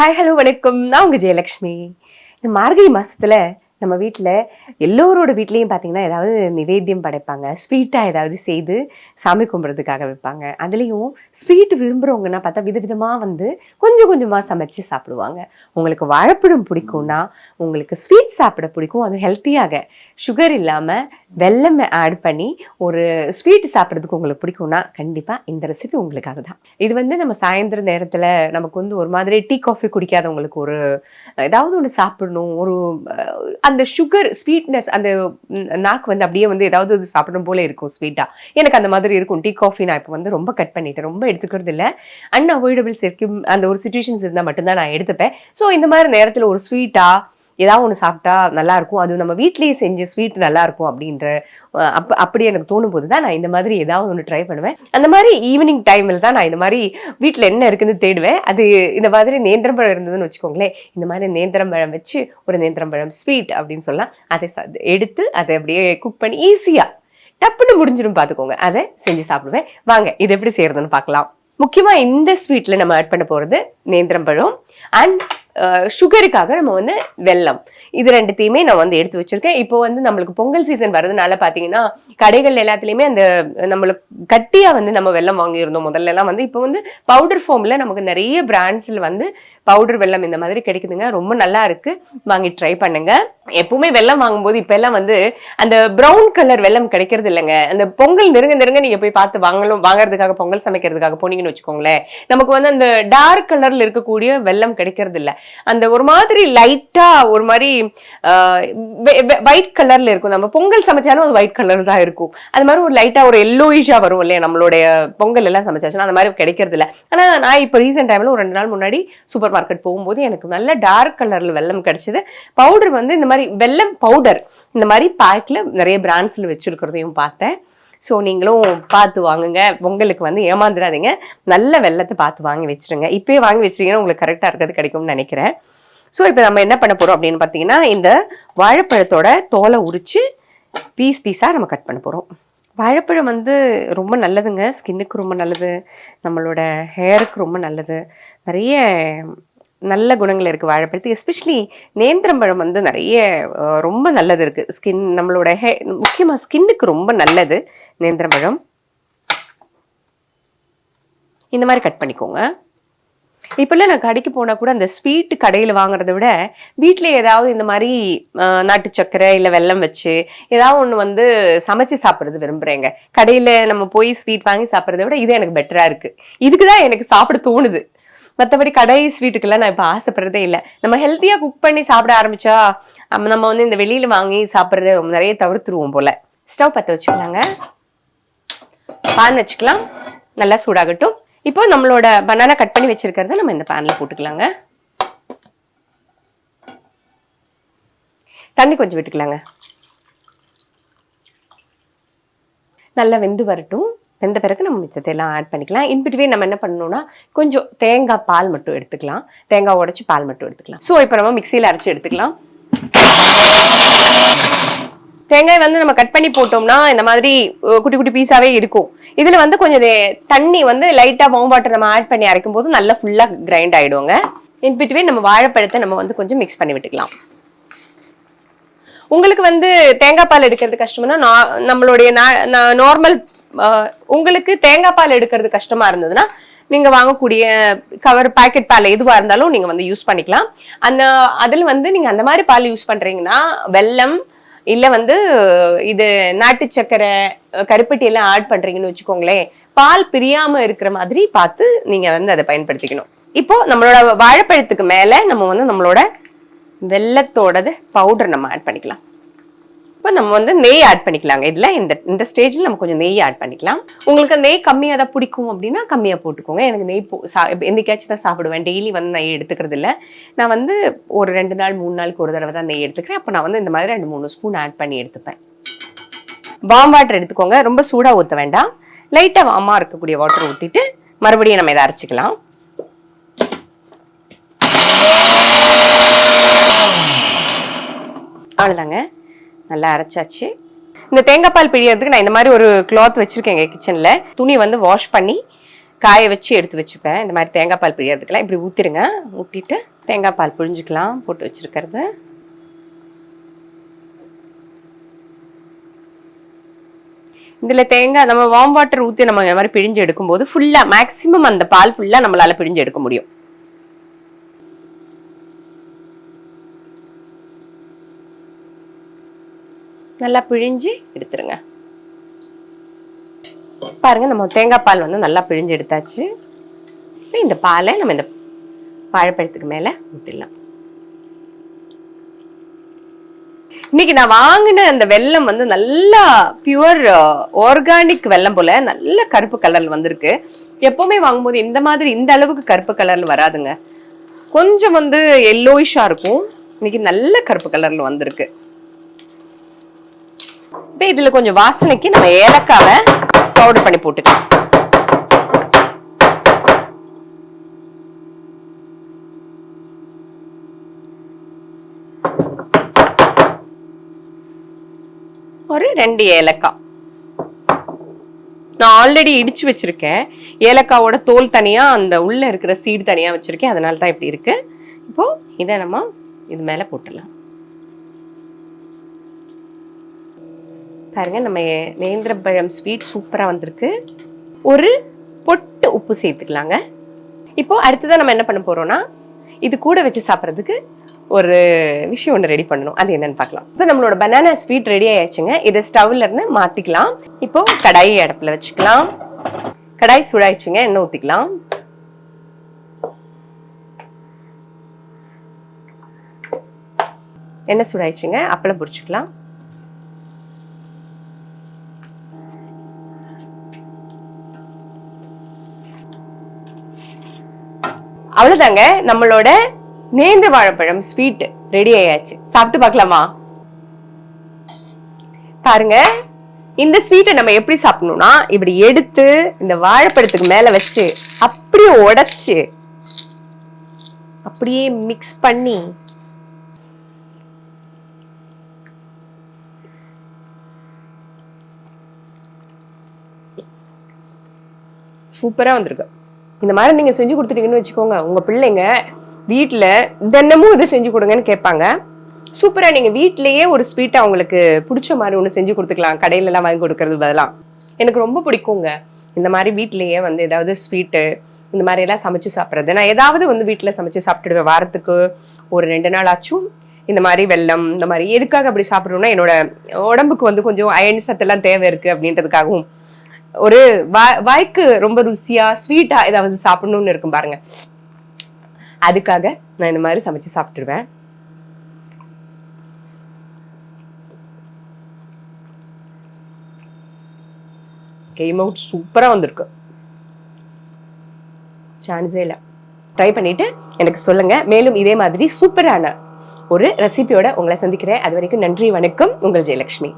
Hi hello வணக்கம். நான் உங்கள் ஜெயலக்ஷ்மி. இந்த மார்கழி மாசத்துல நம்ம வீட்டில் எல்லோரோட வீட்லேயும் பார்த்தீங்கன்னா ஏதாவது நிவேத்தியம் படைப்பாங்க. ஸ்வீட்டாக ஏதாவது செய்து சாமி கும்பிட்றதுக்காக வைப்பாங்க. அதுலேயும் ஸ்வீட் விரும்புகிறவங்கன்னா பார்த்தா விதவிதமாக வந்து கொஞ்சம் கொஞ்சமாக சமைச்சு சாப்பிடுவாங்க. உங்களுக்கு வாழைப்பழம் பிடிக்கும்னா உங்களுக்கு ஸ்வீட் சாப்பிட பிடிக்கும். அது ஹெல்த்தியாக சுகர் இல்லாமல் வெள்ளம் ஆட் பண்ணி ஒரு ஸ்வீட் சாப்பிட்றதுக்கு உங்களுக்கு பிடிக்கும்னா கண்டிப்பாக இந்த ரெசிபி உங்களுக்காக தான். இது வந்து நம்ம சாயந்தர நேரத்தில் நமக்கு வந்து ஒரு மாதிரி டீ காஃபி குடிக்காதவங்களுக்கு ஒரு ஏதாவது ஒன்று சாப்பிடணும். ஒரு அந்த சுகர் ஸ்வீட்னஸ் அந்த நாக்கு வந்து அப்படியே வந்து ஏதாவது இது சாப்பிடணும் போல இருக்கும் ஸ்வீட்டாக எனக்கு அந்த மாதிரி இருக்கும். டீ காஃபி நான் இப்போ வந்து ரொம்ப கட் பண்ணிட்டேன். ரொம்ப எடுத்துக்கிறது இல்லை. அன்அவாய்டபிள்ஸ் இருக்கும் அந்த ஒரு சுச்சுவேஷன்ஸ் இருந்தால் மட்டும்தான் நான் எடுத்துப்பேன். ஸோ இந்த மாதிரி நேரத்தில் ஒரு ஸ்வீட்டாக ஏதாவது ஒன்று சாப்பிட்டா நல்லா இருக்கும். அது நம்ம வீட்லேயே செஞ்ச ஸ்வீட் நல்லா இருக்கும் அப்படின்ற அப் அப்படி எனக்கு தோணும் போது தான் நான் இந்த மாதிரி ஏதாவது ஒன்று ட்ரை பண்ணுவேன். அந்த மாதிரி ஈவினிங் டைமில் தான் நான் இந்த மாதிரி வீட்டில் என்ன இருக்குன்னு தேடுவேன். அது இந்த மாதிரி நேந்திரம் பழம் இருந்ததுன்னு வச்சுக்கோங்களேன். இந்த மாதிரி நேந்திரம் பழம் வச்சு ஒரு நேந்திரம் பழம் ஸ்வீட் அப்படின்னு சொல்லலாம். அதை எடுத்து அதை அப்படியே குக் பண்ணி ஈஸியாக டப்புன்னு முடிஞ்சிடும் பார்த்துக்கோங்க அதை செஞ்சு சாப்பிடுவேன். வாங்க இது எப்படி செய்கிறதுன்னு பார்க்கலாம். முக்கியமாக இந்த ஸ்வீட்டில் நம்ம ஆட் பண்ண போகிறது நேந்திரம் பழம் அண்ட் சுகருக்காக நம்ம வந்து வெல்லம். இது ரெண்டுத்தையுமே நான் வந்து எடுத்து வச்சிருக்கேன். இப்போ வந்து நம்மளுக்கு பொங்கல் சீசன் வரதுனால பாத்தீங்கன்னா கடைகள் எல்லாத்துலயுமே அந்த நம்மளுக்கு கட்டியா வந்து நம்ம வெல்லம் வாங்கியிருந்தோம் முதல்ல எல்லாம் வந்து. இப்போ வந்து பவுடர் ஃபார்மில் நமக்கு நிறைய பிராண்ட்ஸ்ல வந்து பவுடர் வெல்லம் இந்த மாதிரி கிடைக்குதுங்க. ரொம்ப நல்லா இருக்கு. வாங்கி ட்ரை பண்ணுங்க. எப்பவுமே வெள்ளம் வாங்கும்போது இப்ப எல்லாம் வந்து அந்த பிரவுன் கலர் வெள்ளம் கிடைக்கிறது இல்லைங்க. அந்த பொங்கல் நெருங்க நெருங்க நீங்க போய் பார்த்து வாங்கணும் வாங்குறதுக்காக பொங்கல் சமைக்கிறதுக்காக போனீங்கன்னு வச்சுக்கோங்களேன். நமக்கு வந்து அந்த டார்க் கலர்ல இருக்கக்கூடிய வெள்ளம் கிடைக்கிறது இல்ல. அந்த ஒரு மாதிரி லைட்டா ஒரு மாதிரி ஒயிட் கலர்ல இருக்கும். நம்ம பொங்கல் சமைச்சாலும் அது ஒயிட் கலர் தான் இருக்கும். அது மாதிரி ஒரு லைட்டா ஒரு எல்லோயிஷா வரும் இல்லையா? நம்மளுடைய பொங்கல் எல்லாம் சமைச்சாச்சுன்னா அந்த மாதிரி கிடைக்கிறது இல்ல. ஆனா நான் இப்போ ரீசெண்ட் டைம்ல ஒரு ரெண்டு நாள் முன்னாடி சூப்பர் மார்க்கெட் போகும்போது எனக்கு நல்ல டார்க் கலரில் வெல்லம் கிடச்சிது. பவுடர் வந்து இந்த மாதிரி வெல்லம் பவுடர் இந்த மாதிரி பேக்கில் நிறைய பிராண்ட்ஸில் வச்சுருக்கிறதையும் பார்த்தேன். ஸோ நீங்களும் பார்த்து வாங்குங்க. பொங்கலுக்கு வந்து ஏமாந்துடாதீங்க. நல்ல வெள்ளத்தை பார்த்து வாங்கி வச்சிருங்க. இப்பயே வாங்கி வச்சிட்டிங்கன்னா உங்களுக்கு கரெக்டாக இருக்கிறது கிடைக்கும்னு நினைக்கிறேன். ஸோ இப்போ நம்ம என்ன பண்ண போறோம் அப்படின்னு பார்த்தீங்கன்னா இந்த வாழைப்பழத்தோட தோலை உரித்து பீஸ் பீஸாக நம்ம கட் பண்ண போகிறோம் வாழைப்பழம் வந்து ரொம்ப நல்லதுங்க. ஸ்கின்னுக்கு ரொம்ப நல்லது. நம்மளோட ஹேருக்கு ரொம்ப நல்லது. நிறைய நல்ல குணங்கள் இருக்குது வாழைப்பழத்துக்கு. எஸ்பெஷலி நேந்திரம்பழம் வந்து நிறைய ரொம்ப நல்லது இருக்குது ஸ்கின் நம்மளோட ஹே முக்கியமாக ஸ்கின்னுக்கு ரொம்ப நல்லது நேந்திரம்பழம் இந்த மாதிரி கட் பண்ணிக்கோங்க. இப்போல்லாம் நான் கடைக்கு போனால் கூட அந்த ஸ்வீட் கடையில் வாங்குறத விட வீட்டில் ஏதாவது இந்த மாதிரி நாட்டு சர்க்கரை இல்லை வெல்லம் வச்சு ஏதாவது ஒன்று வந்து சமைச்சு சாப்பிட்றது விரும்புகிறேங்க கடையில் நம்ம போய் ஸ்வீட் வாங்கி சாப்பிட்றத விட இது எனக்கு பெட்டராக இருக்குது இதுக்கு தான் எனக்கு சாப்பிட தோணுது. மற்றபடி கடை ஸ்வீட்டுக்கெல்லாம் நான் இப்போ ஆசைப்படுறதே இல்லை. நம்ம ஹெல்த்தியாக குக் பண்ணி சாப்பிட ஆரம்பிச்சா நம்ம நம்ம வந்து இந்த வெளியில் வாங்கி சாப்பிட்றத நிறைய தவிர்த்துருவோம் போல். ஸ்டவ் பற்ற வச்சுக்கலாங்க. பான் வச்சுக்கலாம். நல்லா சூடாகட்டும். இப்போ நம்மளோட பனானா கட் பண்ணி வச்சிருக்கிறத நம்ம இந்த பேனில் போட்டுக்கலாங்க. தண்ணி கொஞ்சம் விட்டுக்கலாங்க. நல்லா வெந்து வரட்டும். வெந்த பிறகு நம்ம மிச்சத்தை எல்லாம் ஆட் பண்ணிக்கலாம். இன்பிட்வே நம்ம என்ன பண்ணணும்னா கொஞ்சம் தேங்காய் பால் மட்டும் எடுத்துக்கலாம். தேங்காய் உடச்சி பால் மட்டும் எடுத்துக்கலாம். ஸோ இப்போ நம்ம மிக்சியில் அரைச்சி எடுத்துக்கலாம். தேங்காய் வந்து நம்ம கட் பண்ணி போட்டோம்னா இந்த மாதிரி குட்டி குட்டி பீஸாவே இருக்கும். இதுல வந்து கொஞ்சம் தண்ணி வந்து லைட்டா வார்ம் வாட்டர் நம்ம ஆட் பண்ணி அரைக்கும் போது நல்லா ஃபுல்லா கிரைண்ட் ஆயிடுவாங்க இன் பிட்வீன் நம்ம வாழைப்பழத்தை நம்ம வந்து கொஞ்சம் மிக்ஸ் பண்ணி விட்டுக்கலாம். உங்களுக்கு வந்து தேங்காய் பால் எடுக்கிறது கஷ்டம்னா நம்மளுடைய நார்மல் உங்களுக்கு தேங்காய் பால் எடுக்கிறது கஷ்டமா இருந்ததுன்னா நீங்க வாங்கக்கூடிய கவர் பாக்கெட் பால் எதுவா இருந்தாலும் நீங்க வந்து யூஸ் பண்ணிக்கலாம். அந்த அதில் வந்து நீங்க அந்த மாதிரி பால் யூஸ் பண்றீங்கன்னா வெல்லம் இல்ல வந்து இது நாட்டு சக்கரை கருப்பட்டி எல்லாம் ஆட் பண்றீங்கன்னு வச்சுக்கோங்களேன் பால் பிரியாம இருக்கிற மாதிரி பார்த்து நீங்க வந்து அதை பயன்படுத்திக்கணும். இப்போ நம்மளோட வாழைப்பழத்துக்கு மேல நம்ம வந்து நம்மளோட வெள்ளத்தோடது பவுடர் நம்ம ஆட் பண்ணிக்கலாம். இப்போ நம்ம வந்து நெய் ஆட் பண்ணிக்கலாங்க. இதில் இந்த இந்த ஸ்டேஜில் நம்ம கொஞ்சம் நெய் ஆட் பண்ணிக்கலாம். உங்களுக்கு நெய் கம்மியாக தான் பிடிக்கும் அப்படின்னா கம்மியாக போட்டுக்கோங்க. எனக்கு நெய் போ சா என்றைக்காச்சும் தான் சாப்பிடுவேன். டெய்லி வந்து நெய் எடுத்துக்கிறது இல்லை. நான் வந்து ஒரு ரெண்டு நாள் மூணு நாளுக்கு ஒரு தடவை தான் நெய் எடுத்துக்கிறேன். அப்போ நான் வந்து இந்த மாதிரி ரெண்டு மூணு ஸ்பூன் ஆட் பண்ணி எடுத்துப்பேன். வாம் வாட்டர் எடுத்துக்கோங்க. ரொம்ப சூடாக ஊற்ற வேண்டாம். லைட்டாக வாமா இருக்கக்கூடிய வாட்டர் ஊற்றிட்டு மறுபடியும் நம்ம இதை அரைச்சிக்கலாம். அவ்வளோதாங்க நல்லா அரைச்சாச்சு. இந்த தேங்காய் பால் பிழியறதுக்கு நான் இந்த மாதிரி ஒரு கிளாத் எங்கள் கிச்சனில் துணி வந்து வாஷ் பண்ணி காய வச்சு எடுத்து வச்சுப்பேன். இந்த மாதிரி தேங்காய் பால் பிழியறதுக்கெல்லாம் இப்படி ஊற்றிடுங்க ஊற்றிட்டு தேங்காய் பால் பிழிஞ்சிக்கலாம் போட்டு வச்சுருக்கிறது. இதில் தேங்காய் நம்ம வார்ம் வாட்டர் ஊற்றி நம்ம இந்த மாதிரி பிழிஞ்சு எடுக்கும்போது ஃபுல்லாக மேக்ஸிமம் அந்த பால் ஃபுல்லாக நம்மளால் பிழிஞ்சு எடுக்க முடியும். நல்லா பிழிஞ்சு எடுத்துருங்க. பாருங்க நம்ம தேங்காய் பால் வந்து நல்லா பிழிஞ்சு எடுத்தாச்சு. இப்போ இந்த பாலை நம்ம இந்த வாழைப்பழத்துக்கு மேலே ஊற்றிடலாம் இன்னைக்கு நான் வாங்கின அந்த வெல்லம் வந்து நல்லா பியூர் ஆர்கானிக் uh, வெல்லம் போல நல்ல கருப்பு கலர்ல வந்திருக்கு. எப்பவுமே வாங்கும்போது இந்த மாதிரி இந்த அளவுக்கு கருப்பு கலர்ல வராதுங்க. கொஞ்சம் வந்து எல்லோயிஷா இருக்கும். இன்னைக்கு நல்ல கருப்பு கலர்ல வந்திருக்கு. இப்போ இதுல கொஞ்சம் வாசனைக்கு நம்ம ஏலக்காவை பவுடர் பண்ணி போட்டுக்கலாம். ஒரு ரெண்டு ஏலக்காய். நான் ஆல்ரெடி இடிச்சு வச்சிருக்கேன். ஏலக்காவோட தோல் தனியா அந்த உள்ள இருக்கிற சீடு தனியா வச்சிருக்கேன். அதனால தான் இப்படி இருக்கு. இப்போ இதை நம்ம இது மேல போட்டுடலாம். பாருங்க நம்ம நேந்திரப்பழம் ஸ்வீட் சூப்பராக வந்திருக்கு. ஒரு பொட்டு உப்பு சேர்த்துக்கலாங்க. இப்போ அடுத்ததான் நம்ம என்ன பண்ண போகிறோன்னா இது கூட வச்சு சாப்பிட்றதுக்கு ஒரு விஷயம் ஒன்று ரெடி பண்ணணும். அது என்னன்னு பார்க்கலாம். இப்போ நம்மளோட பனானா ஸ்வீட் ரெடி ஆயாச்சுங்க. இதை ஸ்டவ்ல இருந்து மாற்றிக்கலாம் இப்போ கடாயை அடுப்பில் வச்சுக்கலாம். கடாய் சூடாயிடுச்சுங்க எண்ணெய் ஊற்றிக்கலாம் எண்ணெய் சூடாயிடுச்சுங்க அப்பளம் பொரிச்சுக்கலாம். அவ்வளவுதாங்க நம்மளோட நேந்திர வாழைப்பழம் ஸ்வீட் ரெடி ஆயாச்சு. சாப்பிட்டு பார்க்கலாமா? பாருங்க இந்த ஸ்வீட்டை நம்ம எப்படி சாப்பிடணும்னா இப்படி எடுத்து இந்த வாழைப்பழத்துக்கு மேல வச்சு அப்படியே உடைச்சு அப்படியே மிக்ஸ் பண்ணி சூப்பரா வந்திருக்கு. இந்த மாதிரி நீங்க செஞ்சு கொடுத்துட்டீங்கன்னு வச்சுக்கோங்க. உங்க பிள்ளைங்க வீட்டில் தினமும் இதை செஞ்சு கொடுங்கன்னு கேட்பாங்க. சூப்பரா நீங்க வீட்லயே ஒரு ஸ்வீட்டை அவங்களுக்கு பிடிச்ச மாதிரி ஒன்று செஞ்சு கொடுத்துக்கலாம். கடையில எல்லாம் வாங்கி கொடுக்கறது பதிலா. எனக்கு ரொம்ப பிடிக்குங்க. இந்த மாதிரி வீட்லயே வந்து ஏதாவது ஸ்வீட்டு இந்த மாதிரி எல்லாம் சமைச்சு சாப்பிட்றது. நான் ஏதாவது வந்து வீட்டில் சமைச்சு சாப்பிட்டுடுவேன். வாரத்துக்கு ஒரு ரெண்டு நாள் ஆச்சும் இந்த மாதிரி வெல்லம் இந்த மாதிரி எதுக்காக அப்படி சாப்பிடணும்னா என்னோட உடம்புக்கு வந்து கொஞ்சம் அயன் சத்தெல்லாம் தேவை இருக்கு அப்படின்றதுக்காகவும் ஒரு வா- வாய்க்கு ரொம்ப ருசியா ஸ்வீட்டா ஏதாவது சாப்பிடணும்னு இருக்கும் பாருங்க. அதுக்காக நான் இந்த மாதிரி சமைச்சு சாப்பிட்டுருவேன். கேம் அவுட் சூப்பரா வந்திருக்கு. சான்ஸே இல்லை. ட்ரை பண்ணிட்டு எனக்கு சொல்லுங்க. மேலும் இதே மாதிரி சூப்பரான ஒரு ரெசிபியோட உங்களை சந்திக்கிறேன். அது வரைக்கும் நன்றி வணக்கம். உங்கள் ஜெயலட்சுமி